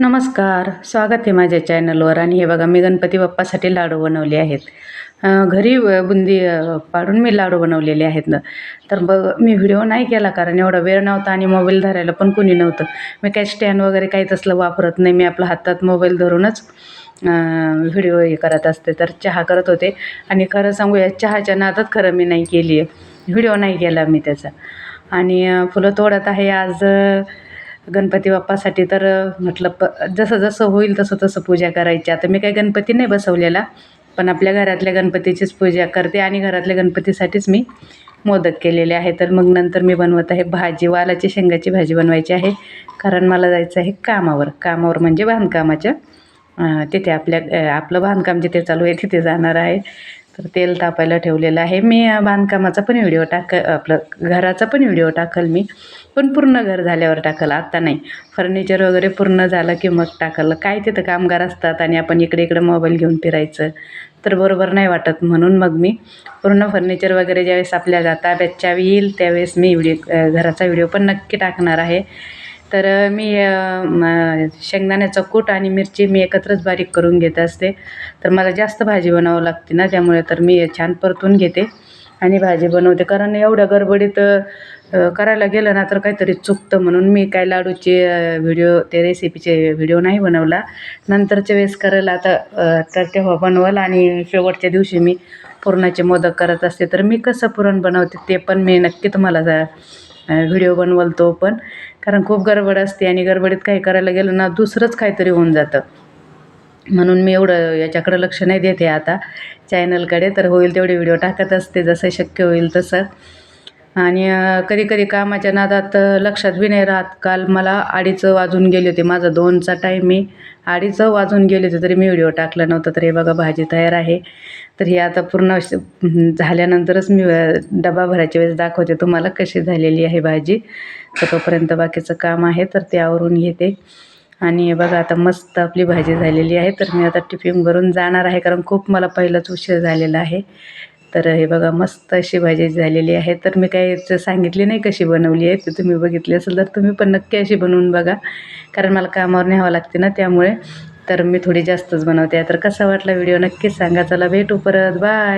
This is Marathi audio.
नमस्कार. स्वागत आहे माझ्या चॅनलवर. आणि हे बघा मी गणपती बाप्पासाठी लाडू बनवले आहेत. घरी बुंदी पाडून मी लाडू बनवलेले आहेत ना. तर बघ मी व्हिडिओ नाही केला कारण एवढा वेळ नव्हता आणि मोबाईल धरायला पण कोणी नव्हतं. मी काय स्टँड वगैरे काही तसलं वापरत नाही. मी आपल्या हातात मोबाईल धरूनच व्हिडिओ हे करत असते. तर चहा करत होते. आणि खरं सांगू या चहाच्या नादात खरं मी नाही केली आहे व्हिडिओ नाही केला मी त्याचा. आणि फुलं तोडत आहे आज. गणपती बाप्पासाठी तर म्हटलं प जसं जसं होईल तसं तसं पूजा करायची. आता मी काही गणपती नाही बसवलेला पण आपल्या घरातल्या गणपतीचीच पूजा करते आणि घरातल्या गणपतीसाठीच मी मोदक केलेले आहे तर मग नंतर मी बनवत आहे भाजी वालाची शेंगाची भाजी बनवायची आहे. कारण मला जायचं आहे कामावर. कामावर म्हणजे बांधकामाच्या तिथे आपल्या आपलं बांधकाम जिथे चालू आहे तिथे जाणार आहे. तर तेल तापायला ठेवलेलं आहे. मी बांधकामाचा पण व्हिडिओ टाक आपलं घराचा पण व्हिडिओ टाकल मी. पण पूर्ण घर झाल्यावर टाकल आत्ता नाही. फर्निचर वगैरे पूर्ण झालं की मग टाकलं. काय तिथं कामगार असतात आणि आपण इकडे इकडे मोबाईल घेऊन फिरायचं तर बरोबर नाही वाटत म्हणून मग मी पूर्ण फर्निचर वगैरे ज्यावेळेस आपल्या जाता चावी येईल त्यावेळेस मी व्हिडिओ घराचा व्हिडिओ पण नक्की टाकणार आहे. तर मी शेंगदाण्याचा शेंगदाण्याचं कूट आणि मिरची मी एकत्रच बारीक करून घेत असते. तर मला जास्त भाजी बनावं लागते ना त्यामुळे तर मी छान परतून घेते आणि भाजी बनवते. कारण एवढ्या गडबडीत करायला गेलं ना तर काहीतरी चुकतं म्हणून मी काय लाडूचे व्हिडिओ ते रेसिपीचे व्हिडिओ नाही बनवला. नंतरच्या वेळेस करायला आता तर तेव्हा बनवलं आणि शेवटच्या दिवशी मी पुरणाचे मोदक करत असते. तर मी कसं पुरण बनवते ते पण मी नक्की तुम्हाला व्हिडिओ बनवल तो पण. कारण खूप गडबड असते आणि गडबडीत काही करायला गेलं ना दुसरंच काहीतरी होऊन जातं. म्हणून मी एवढं याच्याकडं लक्ष नाही देते आता. चॅनलकडे तर होईल तेवढे व्हिडिओ टाकत असते जसं शक्य होईल तसं. आणि कधी कधी कामाच्या नादात लक्षात बी नाही राहत. काल मला अडीच वाजून गेले होते. माझा दोनचा टाईम मी अडीच वाजून गेले होते तरी मी व्हिडिओ टाकला नव्हता. तर हे बघा भाजी तयार आहे. तर हे आता पूर्ण झाल्यानंतरच मी डबा भरायच्या वेळेस दाखवते तुम्हाला कशी झालेली आहे भाजी. तर तोपर्यंत बाकीचं काम आहे. तर ते आवरून घेते. आणि बघा आता मस्त आपली भाजी झालेली आहे. तर मी आता टिफिन भरून जाणार आहे. कारण खूप मला पहिलाच उशीर झालेला आहे. तर हे बघा मस्त अशी भाजी झालेली आहे. तर मी काही सांगितली नाही कशी बनवली आहे ते तुम्ही बघितली असेल तर तुम्ही पण नक्की अशी बनवून बघा. कारण मला कामावर न्यावं लागते ना त्यामुळे. तर मी थोडी जास्तच बनवते. तर कसा वाटला व्हिडिओ नक्कीच सांगा. चला भेटू परत. बाय